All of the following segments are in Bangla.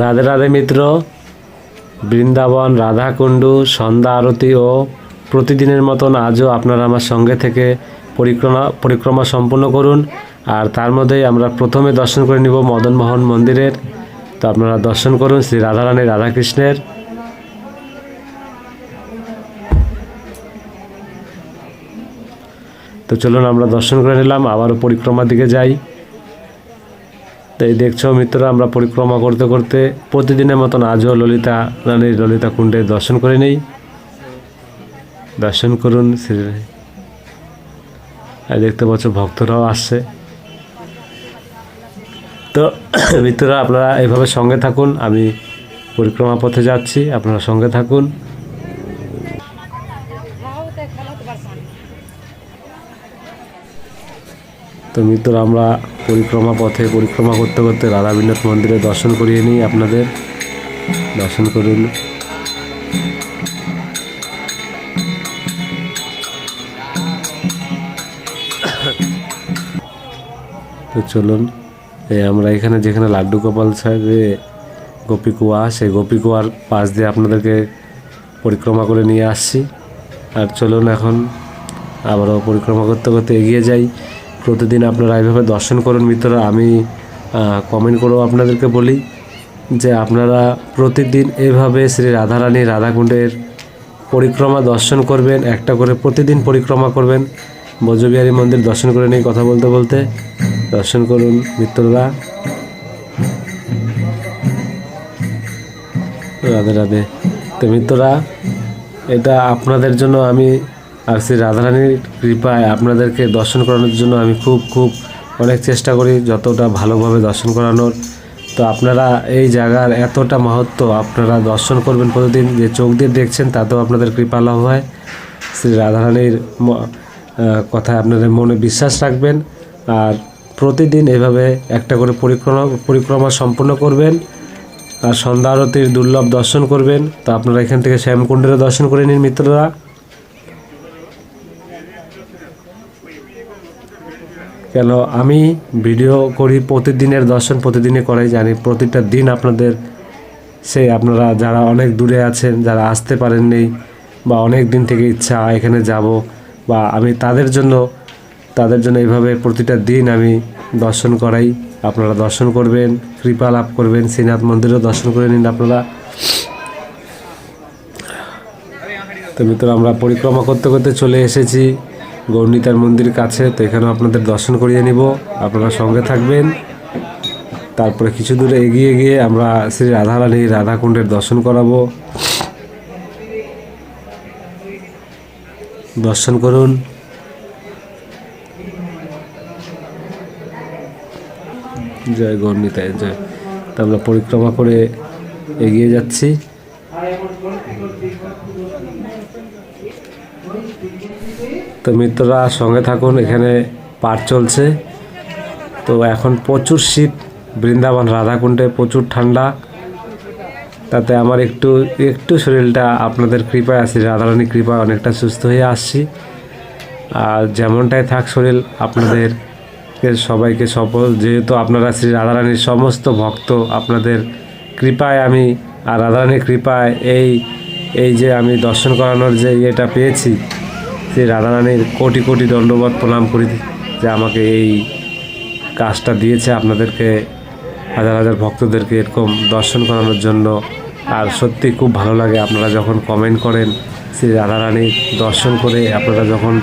রাধে রাধে মিত্র। বৃন্দাবন, রাধাকুণ্ডু, সন্ধ্যা আরতি ও প্রতিদিনের মতন আজও আপনারা আমার সঙ্গে থেকে পরিক্রমা পরিক্রমা সম্পন্ন করুন। আর তার মধ্যেই আমরা প্রথমে দর্শন করে নিব মদনমোহন মন্দিরের। তো আপনারা দর্শন করুন শ্রী রাধারানী রাধাকৃষ্ণের। তো চলুন আমরা দর্শন করে নিলাম, আবারও পরিক্রমার দিকে যাই। তো এই দেখছ মিত্ররা, আমরা পরিক্রমা করতে করতে প্রতিদিনের মতন আজও ললিতা রানীর ললিতা কুণ্ডে দর্শন করে নেই। দর্শন করুন শ্রী- আর দেখতে পাচ্ছ ভক্তরাও আসছে। তো মিত্ররা, আপনারা এইভাবে সঙ্গে থাকুন, আমি পরিক্রমা পথে যাচ্ছি, আপনারা সঙ্গে থাকুন। তো মিত্র আমরা পরিক্রমা পথে পরিক্রমা করতে করতে রাধা বিনোদ মন্দিরে দর্শন করিয়ে নিই আপনাদের। দর্শন করুন। তো চলুন, এই আমরা এখানে যেখানে লাড্ডু গোপাল সাহেবে গোপী কুয়া, সেই গোপী কুয়ার পাশ দিয়ে আপনাদেরকে পরিক্রমা করে নিয়ে আসছি। আর চলুন এখন আবারও পরিক্রমা করতে করতে এগিয়ে যাই। প্রতিদিন আপনারা এইভাবে দর্শন করুন মিত্ররা আমি কমেন্ট করেও আপনাদেরকে বলি যে আপনারা প্রতিদিন এভাবে শ্রী রাধারানী রাধাকুণ্ডের পরিক্রমা দর্শন করবেন, একটা করে প্রতিদিন পরিক্রমা করবেন, বজবিহারী মন্দির দর্শন করে নিয়ে কথা বলতে বলতে দর্শন করুন মিত্ররা। রাধে রাধে। তো মিত্ররা, এটা আপনাদের জন্য আমি আর শ্রী রাধারানীর কৃপায় আপনাদেরকে দর্শন করানোর জন্য আমি খুব খুব অনেক চেষ্টা করি যতটা ভালোভাবে দর্শন করানোর। তো আপনারা এই জায়গার এতটা মাহাত্ম আপনারা দর্শন করবেন প্রতিদিন, যে চোখ দিয়ে দেখছেন তাতেও আপনাদের কৃপা লাভ হয়। শ্রী রাধারানীর কথায় আপনাদের মনে বিশ্বাস রাখবেন আর প্রতিদিন এভাবে একটা করে পরিক্রমা পরিক্রমা সম্পূর্ণ করবেন। আর সন্ধ্যা আরতির দুর্লভ দর্শন করবেন। তো আপনারা এখান থেকে শ্যামকুণ্ডেরও দর্শন করে নিন মিত্ররা। কেন আমি ভিডিও করি প্রতিদিনের দর্শন প্রতিদিনে করাই, জানি প্রতিটা দিন আপনাদের সেই আপনারা যারা অনেক দূরে আছেন, যারা আসতে পারেননি বা অনেক দিন থেকে ইচ্ছা এখানে যাব বা আমি তাদের জন্য তাদের জন্য এইভাবে প্রতিটা দিন আমি দর্শন করাই। আপনারা দর্শন করবেন, কৃপা লাভ করবেন, শ্রীনাথ মন্দিরও দর্শন করে নিন আপনারা। তো মিত্র, আমরা পরিক্রমা করতে করতে চলে এসেছি। গৌরনীতার মন্দির কাছে, তো এখানেও আপনাদের দর্শন করিয়ে নিব। আপনারা সঙ্গে থাকবেন। তারপরে কিছু দূরে এগিয়ে গিয়ে আমরা শ্রী রাধারানী রাধাকুণ্ডের দর্শন করাবো। দর্শন করুন। জয় গৌরনীতায় জয়। তা আমরা পরিক্রমা করে এগিয়ে যাচ্ছি। তো মিত্ররা সঙ্গে থাকুন, এখানে পাঠ চলছে। তো এখন প্রচুর শীত, বৃন্দাবন, রাধাকুণ্ডে প্রচুর ঠান্ডা। তাতে আমার একটু একটু শরীরটা আপনাদের কৃপায় আছি, রাধারানীর কৃপায় অনেকটা সুস্থ হয়ে আসছি। আর যেমনটাই থাক শরীর, আপনাদের সবাইকে সফল। যেহেতু আপনারা শ্রী রাধারানীর সমস্ত ভক্ত, আপনাদের কৃপায় আমি, আর রাধারানীর কৃপায় এই এই যে আমি দর্শন করানোর যে ইয়েটা পেয়েছি শ্রী রাধারানীর কোটি কোটি দণ্ডবত প্রণাম করি যে আমাকে এই কাজটা দিয়েছে আপনাদেরকে, হাজার হাজার ভক্তদেরকে এরকম দর্শন করানোর জন্য। আর সত্যি খুব ভালো লাগে আপনারা যখন কমেন্ট করেন, শ্রী রাধারানীর দর্শন করে আপনারা যখন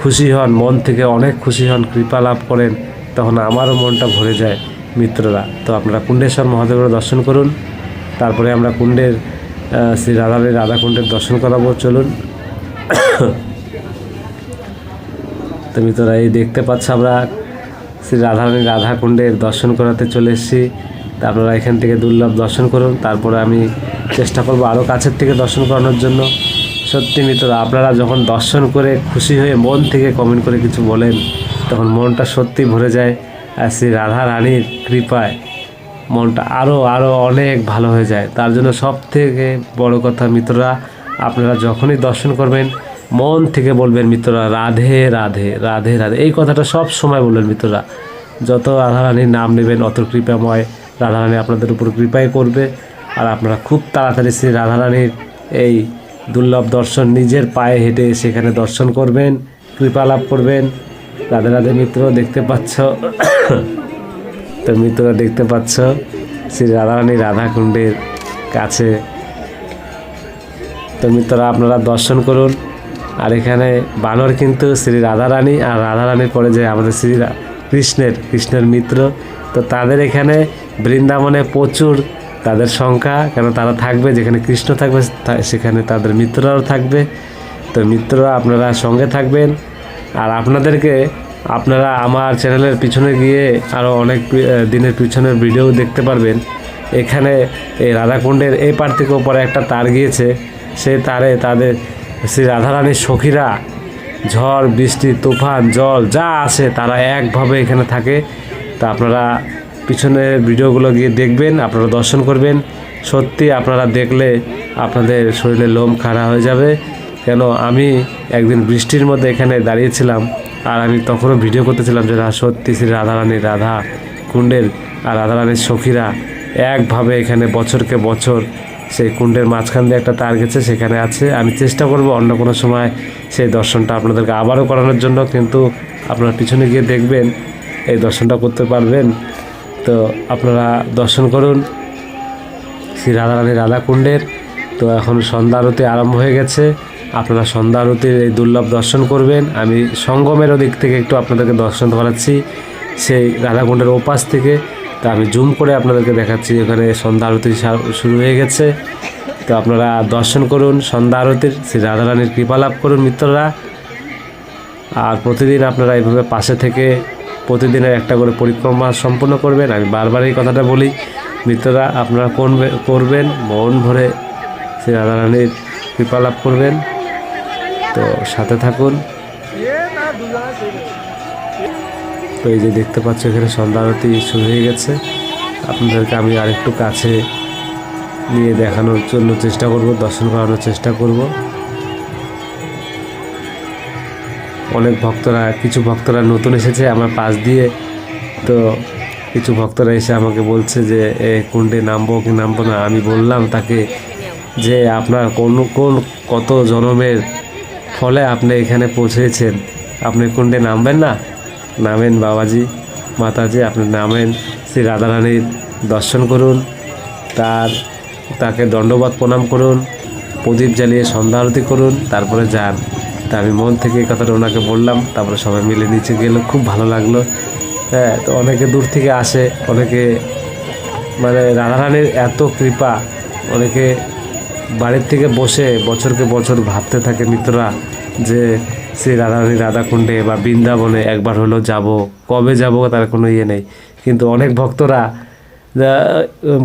খুশি হন, মন থেকে অনেক খুশি হন, কৃপা লাভ করেন, তখন আমারও মনটা ভরে যায় মিত্ররা। তো আপনারা কুণ্ডেশ্বর মহাদেবের দর্শন করুন, তারপরে আমরা কুণ্ডের শ্রী রাধারানী রাধাকুণ্ডের দর্শন করাবো, চলুন। তো মিত্ররা এই দেখতে পাচ্ছ, আমরা শ্রী রাধারানী রাধাকুণ্ডের দর্শন করাতে চলে এসেছি। তা আপনারা এখান থেকে দুর্লভ দর্শন করুন, তারপরে আমি চেষ্টা করব আরও কাছের থেকে দর্শন করানোর জন্য। সত্যি মিত্ররা আপনারা যখন দর্শন করে খুশি হয়ে মন থেকে কমেন্ট করে কিছু বলেন, তখন মনটা সত্যি ভরে যায়। আর শ্রী রাধা রানীর কৃপায় মনটা আরও আরও অনেক ভালো হয়ে যায়। তার জন্য সব থেকে বড় কথা মিত্ররা, আপনারা যখনই দর্শন করবেন, মন থেকে বলবেন মিত্ররা, রাধে রাধে রাধে রাধে। এই কথাটা সব সময় বলবেন মিত্ররা। যত রাধারানীর নাম নেবেন অত কৃপাময় রাধারানী আপনাদের উপর কৃপাই করবে। আর আপনারা খুব তাড়াতাড়ি শ্রী রাধারানীর এই দুর্লভ দর্শন নিজের পায়ে হেঁটে সেখানে দর্শন করবেন, কৃপা লাভ করবেন। রাধে রাধে মিত্র, দেখতে পাচ্ছ। তো মিত্ররা দেখতে পাচ্ছ। শ্রী রাধারানী রাধাকুণ্ডের কাছে। তো মিত্ররা, আপনারা দর্শন করুন। আর এখানে বানর কিন্তু শ্রী রাধারানী আর রাধারানীর পরে যে আমাদের শ্রী কৃষ্ণের কৃষ্ণের মিত্র। তো তাদের এখানে বৃন্দাবনে প্রচুর তাদের সংখ্যা, কেন তারা থাকবে, যেখানে কৃষ্ণ থাকবে সেখানে তাদের মিত্ররাও থাকবে। তো মিত্ররা আপনারা সঙ্গে থাকবেন। আর আপনাদেরকে আপনারা আমার চ্যানেলের পিছনে গিয়ে আরও অনেক দিনের পিছনের ভিডিও দেখতে পারবেন। এখানে এই রাধাকুণ্ডের এই পার থেকে ওপরে একটা তার গিয়েছে। সেই তারে তাদের শ্রী রাধারানীর সখীরা, ঝড়, বৃষ্টি, তুফান, জল, যা আছে তারা একভাবে এখানে থাকে। তা আপনারা পিছনের ভিডিওগুলো গিয়ে দেখবেন, আপনারা দর্শন করবেন। সত্যি আপনারা দেখলে আপনাদের শরীরে লোম খাড়া হয়ে যাবে। কেন, আমি একদিন বৃষ্টির মধ্যে এখানে দাঁড়িয়েছিলাম। আর আমি তখনও ভিডিও করতেছিলাম যে সত্যি শ্রী রাধারানী রাধা কুণ্ডের আর রাধারানীর সখীরা একভাবে এখানে বছরকে বছর সেই কুণ্ডের মাঝখান দিয়ে একটা তার গেছে, সেখানে আছে। আমি চেষ্টা করব অন্য কোনো সময় সেই দর্শনটা আপনাদেরকে আবারও করানোর জন্য, কিন্তু আপনারা পিছনে গিয়ে দেখবেন, এই দর্শনটা করতে পারবেন। তো আপনারা দর্শন করুন শ্রী রাধারানী রাধাকুণ্ডের তো এখন সন্ধ্যা আরতি আরম্ভ হয়ে গেছে। আপনারা সন্ধ্যা আরতির এই দুর্লভ দর্শন করবেন। আমি সঙ্গমের দিক থেকে একটু আপনাদেরকে দর্শন করাচ্ছি। সেই রাধাকুণ্ডের ওপাশ থেকে। তা আমি জুম করে আপনাদেরকে দেখাচ্ছি এখানে সন্ধ্যা আরতি শুরু হয়ে গেছে। তো আপনারা দর্শন করুন সন্ধ্যা আরতির। শ্রী রাধারানীর কৃপা লাভ করুন মিত্ররা। আর প্রতিদিন আপনারা এইভাবে পাশে থেকে প্রতিদিনের একটা করে পরিক্রমা সম্পূর্ণ করবেন। আমি বারবার এই কথাটা বলি, মিত্ররা, আপনারা করবে করবেন? মন ভরে শ্রী রাধারানীর কৃপা লাভ করবেন। তো সাথে থাকুন। তো এই যে দেখতে পাচ্ছ, এখানে সন্ধ্যা আরতি শুরু হয়ে গেছে। আপনাদেরকে আমি আরেকটু কাছে নিয়ে দেখানোর জন্য চেষ্টা করব, দর্শন করানোর চেষ্টা করব। অনেক ভক্তরা, কিছু ভক্তরা নতুন এসেছে আমার পাশ দিয়ে। তো কিছু ভক্তরা এসে আমাকে বলছে যে, এ কুণ্ডে নামবো কি নামবো না? আমি বললাম তাকে যে, আপনার কোন কোন কত জনমের ফলে আপনি এখানে পৌঁছেছেন। আপনি কুণ্ডে নামবেন না? নামেন বাবাজি, মাতাজি, আপনি নামেন। শ্রী রাধারানীর দর্শন করুন, তার, তাকে দণ্ডবাদ প্রণাম করুন, প্রদীপ জ্বালিয়ে সন্ধ্যা আরতি করুন, তারপরে যান। তা আমি মন থেকে এই কথাটা ওনাকে বললাম, তারপরে সবাই মিলে নিচে গেল, খুব ভালো লাগল। হ্যাঁ তো অনেকে দূর থেকে আসে, অনেকে মানে রাধারানীর এত কৃপা, অনেকে বাড়ির থেকে বসে বছরকে বছর ভাবতে থাকে মিত্ররা যে শ্রী রাধারানী রাধাকুণ্ডে বা বৃন্দাবনে একবার হলো যাব, কবে যাব তার কোনো ইয়ে নেই। কিন্তু অনেক ভক্তরা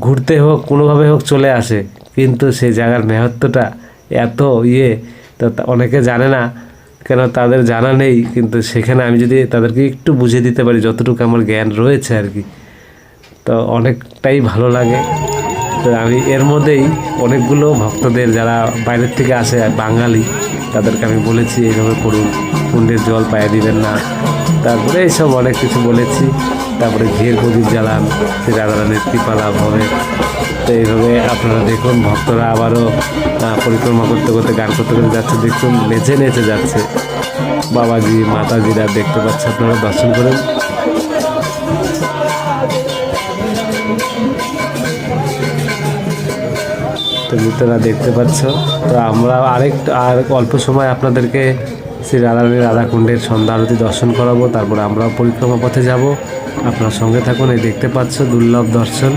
ঘুরতে হোক, কোনোভাবে হোক চলে আসে। কিন্তু সেই জায়গার মেহত্বটা এত ইয়ে তা- অনেকে জানে না, কেন তাদের জানা নেই। কিন্তু সেখানে আমি যদি তাদেরকে একটু বুঝিয়ে দিতে পারি, যতটুকু আমার জ্ঞান রয়েছে আর কি, তো অনেকটাই ভালো লাগে। তো আমি এর মধ্যেই অনেকগুলো ভক্তদের যারা বাইরের থেকে আসে বাঙালি, তাদেরকে আমি বলেছি, এইভাবে করুন। কুণ্ডের জল পায়ে দিবেন না। তারপরে এইসব অনেক কিছু বলেছি। তারপরে ঘের প্রদীপ জ্বালান শ্রী রাধারানীর কৃপা লাভ হবে। তো এইভাবে আপনারা দেখুন, ভক্তরা আবারও পরিক্রমা করতে করতে, গান করতে করতে যাচ্ছে। দেখুন, নেচে নেচে যাচ্ছে। বাবাজি, মাতাজিরা দেখতে পাচ্ছে। আপনারা দর্শন করুন। তো মিত্ররা দেখতে পাচ্ছ। তো আমরা আরেক আর অল্প সময় আপনাদেরকে শ্রী রাধারানী রাধাকুণ্ডের সন্ধ্যা আরতি দর্শন করাবো, তারপর আমরাও পরিক্রমা পথে যাব। আপনার সঙ্গে থাকুন, এই দেখতে পাচ্ছ দুর্লভ দর্শন।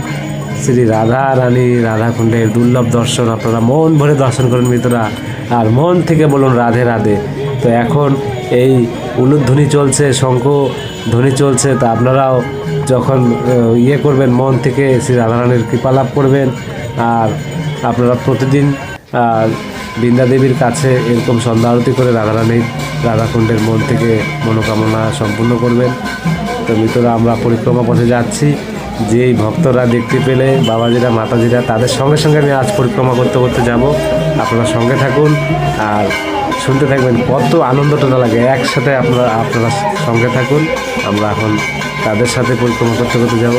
শ্রী রাধা রানী রাধাকুণ্ডের দুর্লভ দর্শন, আপনারা মন ভরে দর্শন করুন মিত্ররা, আর মন থেকে বলুন রাধে রাধে। তো এখন এই উলুধ্বনি চলছে, শঙ্খ ধ্বনি চলছে, তা আপনারাও যখন ইয়ে করবেন, মন থেকে শ্রী রাধারানীর কৃপা লাভ করবেন। আর আপনারা প্রতিদিন বৃন্দা দেবীর কাছে এরকম সন্ধ্যা আরতি করে রাধারানীর রাধাকুণ্ডের মন থেকে মনোকামনা সম্পূর্ণ করবেন। তো মিত্ররা, আমরা পরিক্রমা পথে যাচ্ছি। যেই ভক্তরা দেখতে পেলে, বাবাজিরা, মাতাজিরা, তাদের সঙ্গে সঙ্গে আমি আজ পরিক্রমা করতে করতে যাব। আপনারা সঙ্গে থাকুন আর শুনতে থাকবেন। কত আনন্দটা লাগে, একসাথে আপনারা আপনারা সঙ্গে থাকুন। আমরা এখন তাদের সাথে পরিক্রমা করতে করতে যাব।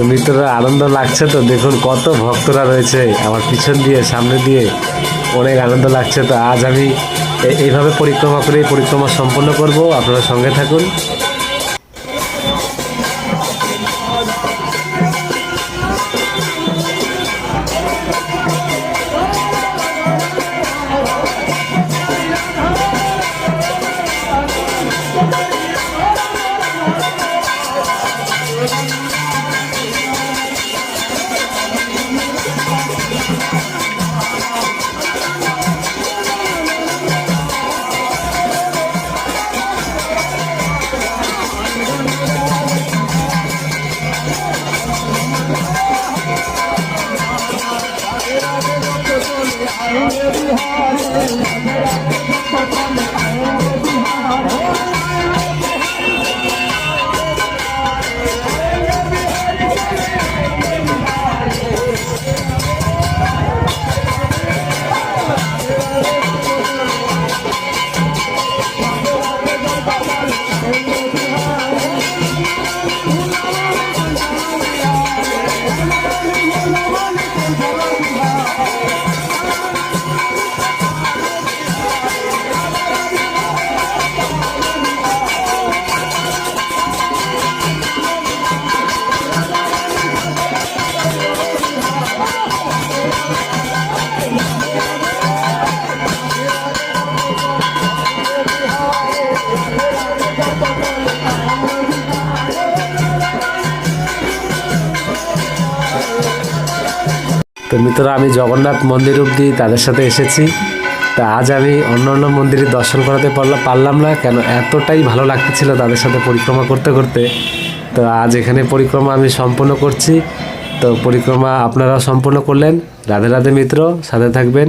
তো মিত্ররা আনন্দ লাগছে তো। দেখুন কত ভক্তরা রয়েছে আমার পিছন দিয়ে, সামনে দিয়ে। অনেক আনন্দ লাগছে তো। আজ আমি এইভাবে পরিক্রমা করে পরিক্রমা সম্পন্ন করব। আপনারা সঙ্গে থাকুন। I'm তো মিত্ররা আমি জগন্নাথ মন্দির অবধি তাদের সাথে এসেছি। তা আজ আমি অন্য অন্য মন্দিরে দর্শন করাতে পারলাম পারলাম না, কেন এতটাই ভালো লাগতেছিল তাদের সাথে পরিক্রমা করতে করতে। তো আজ এখানে পরিক্রমা আমি সম্পূর্ণ করছি। তো পরিক্রমা আপনারা সম্পূর্ণ করলেন। রাধে রাধে মিত্র, সাথে থাকবেন।